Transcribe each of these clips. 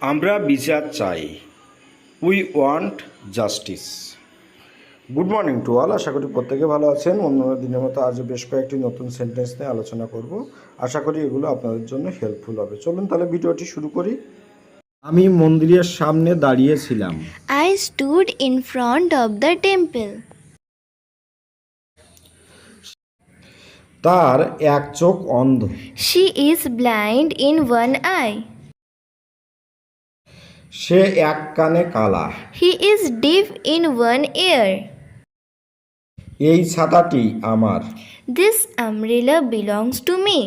আমরা বিচার চাই। We want justice good morning to all আশা করি প্রত্যেকে ভালো আছেন। অন্য দিনের মতো আজও বেশ কয়েকটি নতুন সেন্টেন্স নিয়ে আলোচনা করব। আশা করি এগুলো আপনাদের জন্য হেল্পফুল হবে। চলুন তাহলে ভিডিওটি শুরু করি। আমি মন্দিরের সামনে দাঁড়িয়েছিলাম। I stood in front of the temple. তার এক চোখ অন্ধ। She is blind in one eye. সে এক কানে কালা। He is deaf in one ear এই ছাতাটি আমার। This umbrella belongs to me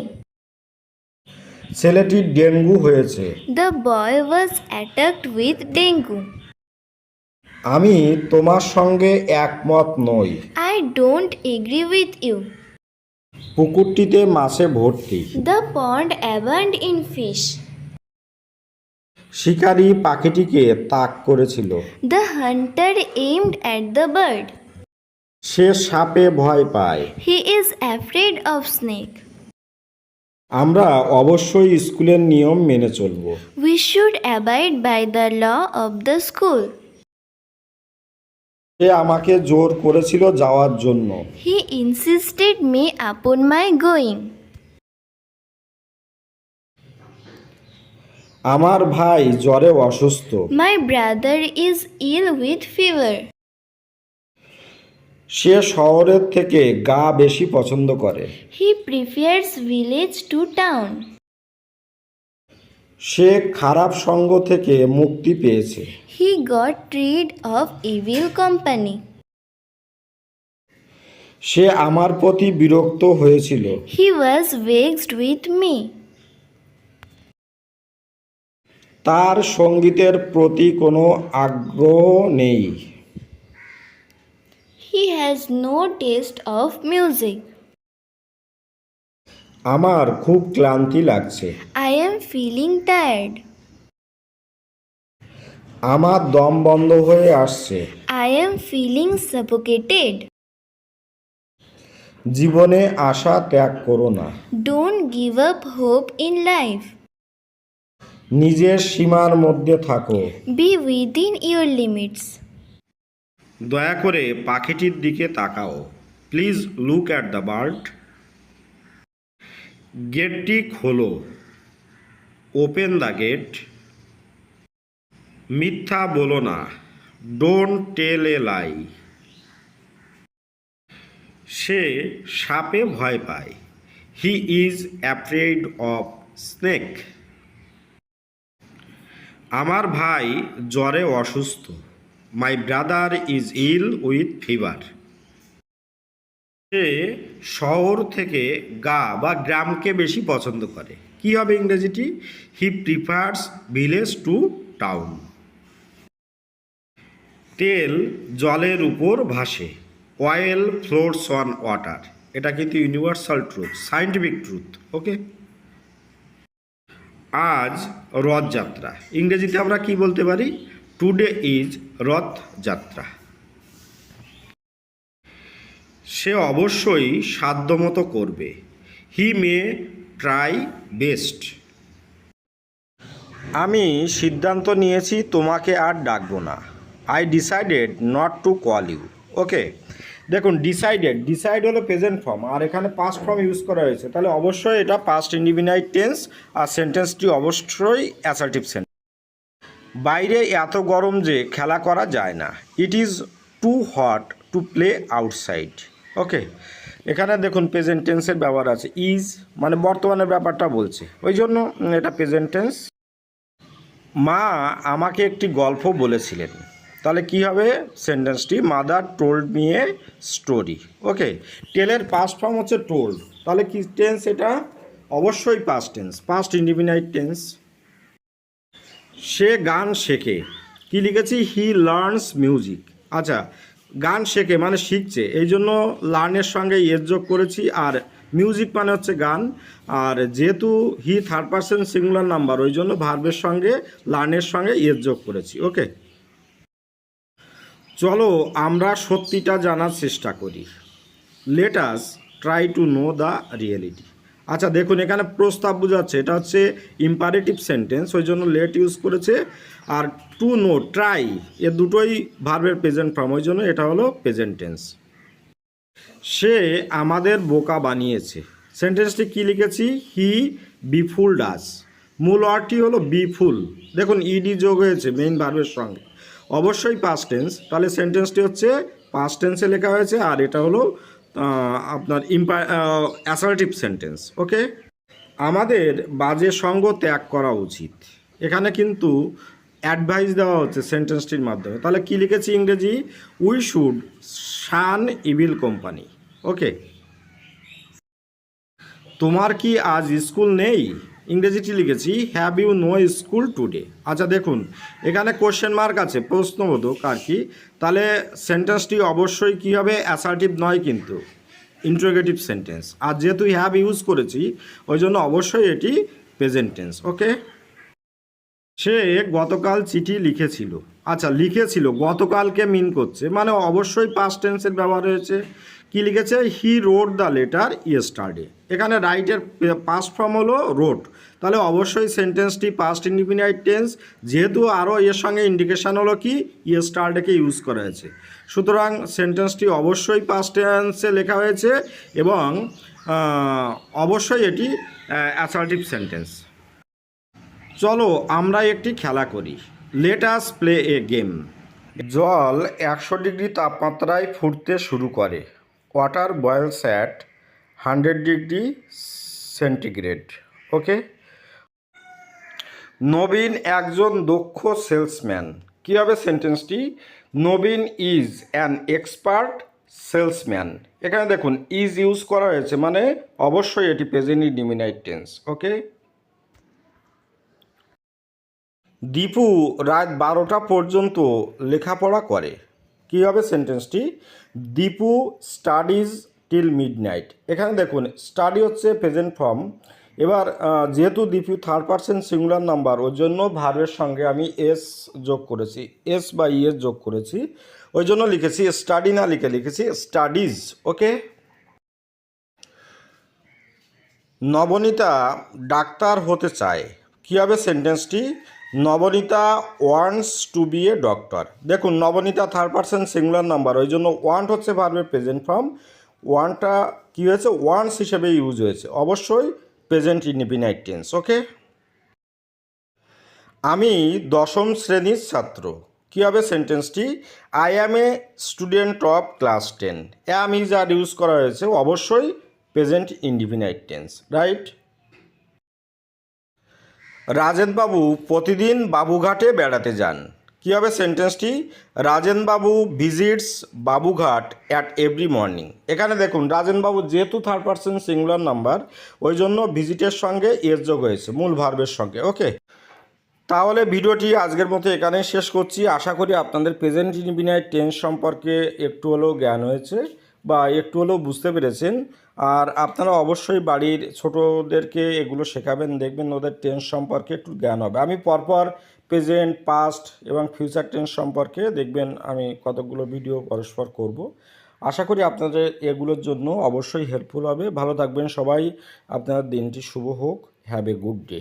ছেলেটি ডেঙ্গু হয়েছে। The boy was attacked with dengue আমি তোমার সঙ্গে একমত নই। I don't agree with you পুকুরটিতে মাছে ভর্তি। The pond abound in fish শিকারী পাখিটিকে তাক করেছিল। The hunter aimed at the bird সে সাপে ভয় পায়। He is afraid of snake আমরা অবশ্যই স্কুলের নিয়ম মেনে চলব। We should abide by the law of the school সে আমাকে জোর করেছিল যাওয়ার জন্য। হি ইনসিস্টেড মি আপন মাই গোয়িং আমার ভাই জ্বরে অসুস্থ। My brother is ill with fever সে শহরের থেকে গা বেশি পছন্দ করে। He prefers village to town সে খারাপ সঙ্গ থেকে মুক্তি পেয়েছে। He got rid of evil company সে আমার প্রতি বিরক্ত হয়েছিল। He was vexed with me তার সঙ্গীতের প্রতি কোনো আগ্রহ নেই। He has no taste of music আমার খুব ক্লান্তি লাগছে। আই এম ফিলিং টায়ার্ড আমার দম বন্ধ হয়ে আসছে। আই এম ফিলিং সাপোকেটেড জীবনে আশা ত্যাগ করো না। Don't give up hope in life নিজের সীমার মধ্যে থাকো। Be within your লিমিটস দয়া করে পাখিটির দিকে তাকাও। Please look at the bird গেটটি খোলো। ওপেন দ্য গেট মিথ্যা বলো না। ডোন্ট টেল এ লাই সে সাপে ভয় পায়। He is afraid of snake আমার ভাই জ্বরে অসুস্থ। My brother is ill with fever সে শহর থেকে গা বা গ্রামকে বেশি পছন্দ করে। কি হবে ইংরেজিটি? He prefers village to town তেল জলের উপর ভাসে। অয়েল ফ্লোরস অন ওয়াটার এটা কিন্তু universal truth scientific truth okay আজ রথযাত্রা। ইংরেজিতে আমরা কি বলতে পারি? Today is Rathyatra. সে অবশ্যই সাধ্যমতো করবে। হি মে ট্রাই বেস্ট আমি সিদ্ধান্ত নিয়েছি, তোমাকে আর ডাকবো না। I decided not to call you okay দেখুন ডিসাইডেড ডিসাইড হলো প্রেজেন্ট ফর্ম আর এখানে পাস্ট ফর্ম ইউজ করা হয়েছে। তাহলে অবশ্যই এটা পাস্ট ইন্ডিভিনাইট টেন্স আর সেন্টেন্সটি অবশ্যই অ্যাসার্টিভ সেন্টেন্স বাইরে এত গরম যে খেলা করা যায় না। It is too hot to play outside okay এখানে দেখুন প্রেজেন্ট টেন্সের ব্যবহার আছে। ইজ মানে বর্তমানের ব্যাপারটা বলছে। ওই জন্য এটা প্রেজেন্ট টেন্স মা আমাকে একটি গল্প বলেছিলেন। তাহলে কি হবে? সেন্টেন্সটি mother told me a story okay টেলের past form হচ্ছে টোল্ড তাহলে কি টেন্স এটা? অবশ্যই past tense past indefinite tense সে গান শেখে। কি লিখেছি? হি লার্নস মিউজিক আচ্ছা গান শেখে মানে শিখছে। এই জন্য লার্নের সঙ্গে ইয়ের যোগ করেছি। আর মিউজিক মানে হচ্ছে গান। আর যেহেতু he third person singular number ওই জন্য ভার্বের সঙ্গে লার্নের সঙ্গে ইয়ের যোগ করেছি। ওকে চলো আমরা সত্যিটা জানার চেষ্টা করি। Let us try to know the reality আচ্ছা দেখুন, এখানে প্রস্তাব বোঝাচ্ছে, এটা হচ্ছে ইম্পারেটিভ সেন্টেন্স ওই জন্য লেট ইউজ করেছে। আর টু নো ট্রাই এ দুটোই ভার্বের প্রেজেন্ট ফর্ম ওই জন্য এটা হলো প্রেজেন্ট টেন্স সে আমাদের বোকা বানিয়েছে। সেন্টেন্সটি কি লিখেছি? হি বিফুল ডাস মূল ওয়ার্ডটি হলো বিফুল দেখুন ইডি যোগ হয়েছে মেইন ভার্বের সঙ্গে। অবশ্যই পাস্ট টেন্স তাহলে সেন্টেন্সটি হচ্ছে পাস্ট টেন্সে লেখা হয়েছে, আর এটা হলো আপনার ইম্পা অ্যাসার্টিভ সেন্টেন্স ওকে আমাদের বাজে সঙ্গ ত্যাগ করা উচিত। এখানে কিন্তু অ্যাডভাইস দেওয়া হচ্ছে সেন্টেন্সটির মাধ্যমে। তাহলে কী লিখেছি ইংরেজি? We should shun evil company okay তোমার কি আজ স্কুল নেই? ইংরেজিটি লিখেছি have you no school today আচ্ছা দেখুন, এখানে কোশ্চেন মার্ক আছে, প্রশ্নবোধক আর কি। তাহলে সেন্টেন্সটি অবশ্যই কী হবে? অ্যাসার্টিভ নয় কিন্তু ইন্ট্রোগেটিভ সেন্টেন্স আর যেহেতু হ্যাভ ইউজ করেছি ওই জন্য অবশ্যই এটি প্রেজেন্ট টেন্স ওকে? সে গতকাল চিঠি লিখেছিল। আচ্ছা লিখেছিল, গতকালকে মিন করছে মানে অবশ্যই পাস্ট টেন্সের ব্যবহার হয়েছে। কি লিখেছে? He read the letter yesterday এখানে রাইটের পাস্ট ফর্ম হলো রোড তাহলে অবশ্যই সেন্টেন্সটি পাস্ট ইন্ডিফিনাইট টেন্স যেহেতু আরও এর সঙ্গে ইন্ডিকেশান হলো কি? ইয়েস্টারডেকে ইউজ করা হয়েছে। সুতরাং সেন্টেন্সটি অবশ্যই পাস্ট টেন্সে লেখা হয়েছে এবং অবশ্যই এটি অ্যাসার্টিভ সেন্টেন্স চলো আমরা একটি খেলা করি। Let us play a game জল একশো ডিগ্রি তাপমাত্রায় ফুটতে শুরু করে। Water boils at hundred degree centigrade okay Nabin একজন দক্ষ সেলসম্যান কী হবে সেন্টেন্সটি Nabin is an expert salesman এখানে দেখুন ইজ ইউজ করা হয়েছে মানে অবশ্যই এটি present definite tense okay Dipu রাত বারোটা পর্যন্ত লেখাপড়া করে। কী হবে সেন্টেন্সটি? Dipu studies till midnight এখানে দেখুন, স্টাডি হচ্ছে প্রেজেন্ট ফর্ম। এবার যেহেতু Dipu third person, singular number, ওই জন্য ভার্বের সঙ্গে আমি এস যোগ করেছি, এস বা ইএস যোগ করেছি। ওই জন্য লিখেছি স্টাডি না লিখে লিখেছি স্টাডিজ, ওকে? নবনীতা ডাক্তার হতে চায়। কী হবে সেন্টেন্সটি? Nabanita wants to be a doctor দেখুন, Nabanita third person singular number ওই জন্য ওয়ান্ট হচ্ছে ভার্বের প্রেজেন্ট ফর্ম ওয়ানটা কী হয়েছে? ওয়ান্টস হিসেবে ইউজ হয়েছে। অবশ্যই প্রেজেন্ট ইনডিফিনাইট টেন্স ওকে আমি দশম শ্রেণির ছাত্র। কী হবে সেন্টেন্সটি I am a student of class ten am is are use করা হয়েছে, অবশ্যই প্রেজেন্ট ইনডিফিনাইট টেন্স রাইট রাজেনবাবু প্রতিদিন বাবুঘাটে বেড়াতে যান। কী হবে সেন্টেন্সটি? রাজেনবাবু visits Babughat at every morning এখানে দেখুন, রাজেনবাবু যেহেতু থার্ড পার্সন সিঙ্গুলার নাম্বার ওই জন্য ভিজিটের সঙ্গে এর যোগ হয়েছে, মূল ভার্বের সঙ্গে ওকে তাহলে ভিডিওটি আজকের মতো এখানেই শেষ করছি। আশা করি আপনাদের প্রেজেন্ট ইনডিফিনাইট টেন্স সম্পর্কে একটু হলেও জ্ঞান হয়েছে। বা একটু হলেও বুঝতে পেরেছেন। আর আপনারা অবশ্যই বাড়ির ছোটোদেরকে এগুলো শেখাবেন, দেখবেন ওদের টেন্স সম্পর্কে একটু জ্ঞান হবে। আমি পরপর প্রেজেন্ট পাস্ট এবং ফিউচার টেন্স সম্পর্কে দেখবেন আমি কতগুলো ভিডিও পরস্পর করব। আশা করি আপনাদের এগুলোর জন্য অবশ্যই হেল্পফুল হবে। ভালো থাকবেন সবাই। আপনার দিনটি শুভ হোক। Have a good day